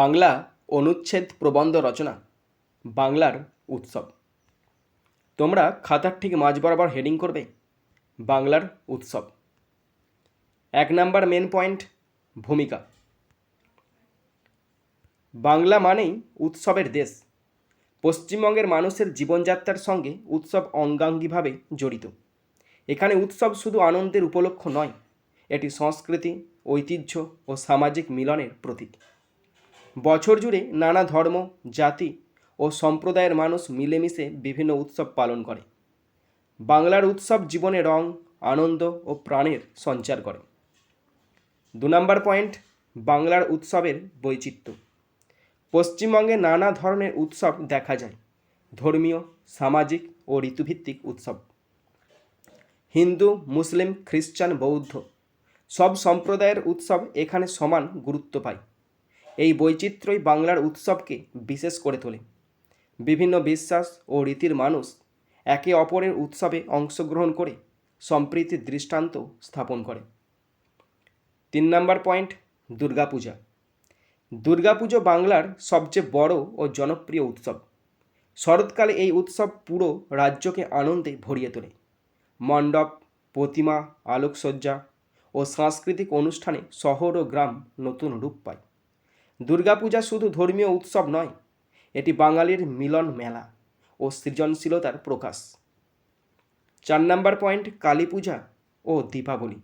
বাংলা অনুচ্ছেদ প্রবন্ধ রচনা, বাংলার উৎসব। তোমরা খাতার ঠিক মাঝ বরাবর হেডিং করবে, বাংলার উৎসব। এক নাম্বার মেন পয়েন্ট ভূমিকা। বাংলা মানেই উৎসবের দেশ। পশ্চিমবঙ্গের মানুষের জীবনযাত্রার সঙ্গে উৎসব অঙ্গাঙ্গিভাবে জড়িত। এখানে উৎসব শুধু আনন্দের উপলক্ষ নয়, এটি সংস্কৃতি, ঐতিহ্য ও সামাজিক মিলনের প্রতীক। বছর জুড়ে নানা ধর্ম, জাতি ও সম্প্রদায়ের মানুষ মিলেমিশে বিভিন্ন উৎসব পালন করে। বাংলার উৎসব জীবনে রং, আনন্দ ও প্রাণের সঞ্চার করে। দু নম্বর পয়েন্ট, বাংলার উৎসবের বৈচিত্র্য। পশ্চিমবঙ্গে নানা ধরনের উৎসব দেখা যায়। ধর্মীয়, সামাজিক ও ঋতুভিত্তিক উৎসব। হিন্দু, মুসলিম, খ্রিস্টান, বৌদ্ধ সব সম্প্রদায়ের উৎসব এখানে সমান গুরুত্ব পায়। এই বৈচিত্র্যই বাংলার উৎসবকে বিশেষ করে তোলে। বিভিন্ন বিশ্বাস ও রীতির মানুষ একে অপরের উৎসবে অংশগ্রহণ করে সম্প্রীতির দৃষ্টান্ত স্থাপন করে। তিন নম্বর পয়েন্ট, দুর্গাপূজা। দুর্গাপুজো বাংলার সবচেয়ে বড় ও জনপ্রিয় উৎসব। শরৎকালে এই উৎসব পুরো রাজ্যকে আনন্দে ভরিয়ে তোলে। মণ্ডপ, প্রতিমা, আলোকসজ্জা ও সাংস্কৃতিক অনুষ্ঠানে শহর ও গ্রাম নতুন রূপ পায়। দুর্গাপূজা শুধু ধর্মীয় উৎসব নয়, এটি বাঙালির মিলন মেলা ও সৃজনশীলতার প্রকাশ। চার নম্বর পয়েন্ট, কালী পূজা ও দীপাবলি।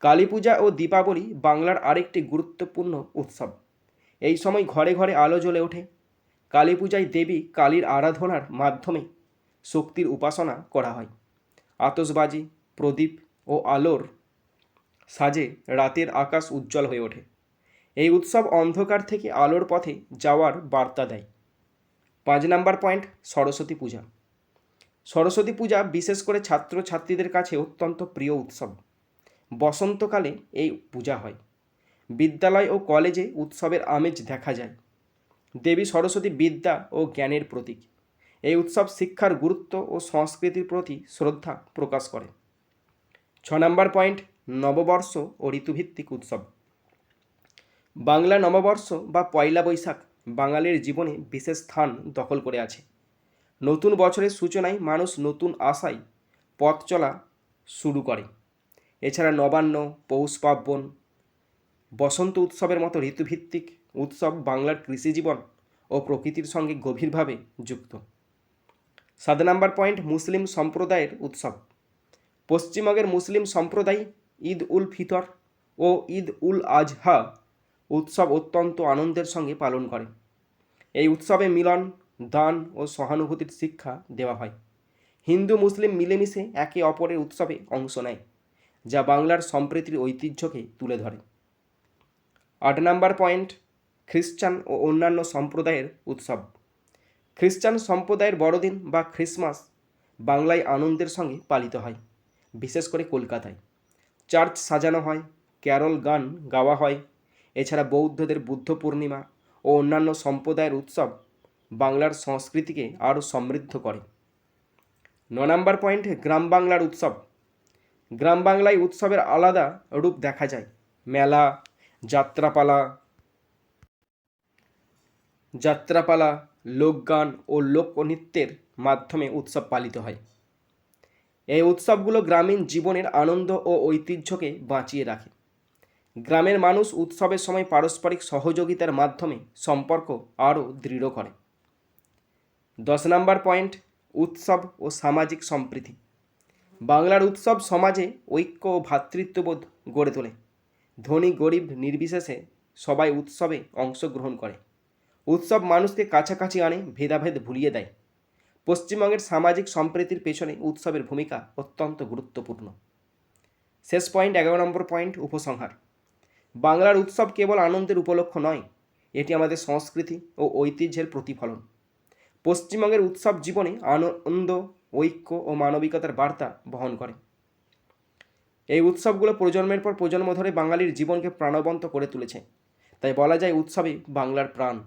কালী পূজা ও দীপাবলি বাংলার আরেকটি গুরুত্বপূর্ণ উৎসব। এই সময় ঘরে ঘরে আলো জ্বলে ওঠে। কালী পূজায় দেবী কালীর আরাধনার মাধ্যমে শক্তির উপাসনা করা হয়। আতসবাজি প্রদীপ ও আলোর সাজে রাতের আকাশ উজ্জ্বল হয়ে ওঠে। এই উৎসব অন্ধকার থেকে আলোর পথে যাওয়ার বার্তা দেয়। পাঁচ নাম্বার পয়েন্ট, সরস্বতী পূজা। সরস্বতী পূজা বিশেষ করে ছাত্রছাত্রীদের কাছে অত্যন্ত প্রিয় উৎসব। বসন্তকালে এই পূজা হয়। বিদ্যালয় ও কলেজে উৎসবের আমেজ দেখা যায়। দেবী সরস্বতী বিদ্যা ও জ্ঞানের প্রতীক। এই উৎসব শিক্ষার গুরুত্ব ও সংস্কৃতির প্রতি শ্রদ্ধা প্রকাশ করে। ছ নম্বর পয়েন্ট, নববর্ষ ও ঋতুভিত্তিক উৎসব। বাংলা নববর্ষ বা পয়লা বৈশাখ বাঙালির জীবনে বিশেষ স্থান দখল করে আছে। নতুন বছরের সূচনায় মানুষ নতুন আশায় পথ চলা শুরু করে। এছাড়া নবান্ন, পৌষ পার্বণ, বসন্ত উৎসবের মতো ঋতুভিত্তিক উৎসব বাংলার কৃষিজীবন ও প্রকৃতির সঙ্গে গভীরভাবে যুক্ত। সাত নম্বর পয়েন্ট, মুসলিম সম্প্রদায়ের উৎসব। পশ্চিমবঙ্গের মুসলিম সম্প্রদায় ঈদ উল ফিতর ও ঈদ উল আজহা উৎসব অত্যন্ত আনন্দের সঙ্গে পালন করে। এই উৎসবে মিলন, দান ও সহানুভূতির শিক্ষা দেওয়া হয়। হিন্দু, মুসলিম মিলেমিশে একে অপরের উৎসবে অংশ নেয়, যা বাংলার সম্প্রীতির ঐতিহ্যকে তুলে ধরে। আট নাম্বার পয়েন্ট, খ্রিস্টান ও অন্যান্য সম্প্রদায়ের উৎসব। খ্রিস্টান সম্প্রদায়ের বড়দিন বা খ্রিসমাস বাংলায় আনন্দের সঙ্গে পালিত হয়, বিশেষ করে কলকাতায়। চার্চ সাজানো হয়, ক্যারল গান গাওয়া হয় এছাড়া বৌদ্ধদের বুদ্ধ পূর্ণিমা ও অন্যান্য সম্প্রদায়ের উৎসব বাংলার সংস্কৃতিকে আরও সমৃদ্ধ করে। ন নম্বর পয়েন্ট গ্রাম বাংলার উৎসব। গ্রাম বাংলায় উৎসবের আলাদা রূপ দেখা যায়। মেলা, যাত্রাপালা যাত্রাপালা, লোকগান ও লোকনৃত্যের মাধ্যমে উৎসব পালিত হয়। এই উৎসবগুলো গ্রামীণ জীবনের আনন্দ ও ঐতিহ্যকে বাঁচিয়ে রাখে। গ্রামের মানুষ উৎসবের সময় পারস্পরিক সহযোগিতার মাধ্যমে সম্পর্ক আরও দৃঢ় করে। দশ নম্বর পয়েন্ট, উৎসব ও সামাজিক সম্প্রীতি। বাংলার উৎসব সমাজে ঐক্য ও ভ্রাতৃত্ববোধ গড়ে তোলে। ধনী, গরিব, নির্বিশেষে সবাই উৎসবে অংশগ্রহণ করে। উৎসব মানুষকে কাছাকাছি আনে, ভেদাভেদ ভুলিয়ে দেয়। পশ্চিমবঙ্গের সামাজিক সম্প্রীতির পেছনে উৎসবের ভূমিকা অত্যন্ত গুরুত্বপূর্ণ। শেষ পয়েন্ট, এগারো নম্বর পয়েন্ট, উপসংহার। বাংলার উৎসব কেবল আনন্দের উপলক্ষ নয়, এটি আমাদের সংস্কৃতি ও ঐতিহ্যের প্রতিফলন। পশ্চিমবঙ্গের উৎসব জীবনে আনন্দ, ঐক্য ও মানবিকতার বার্তা বহন করে। এই উৎসবগুলো প্রজন্মের পর প্রজন্ম ধরে বাঙালির জীবনকে প্রাণবন্ত করে তুলেছে। তাই বলা যায় উৎসবই বাংলার প্রাণ।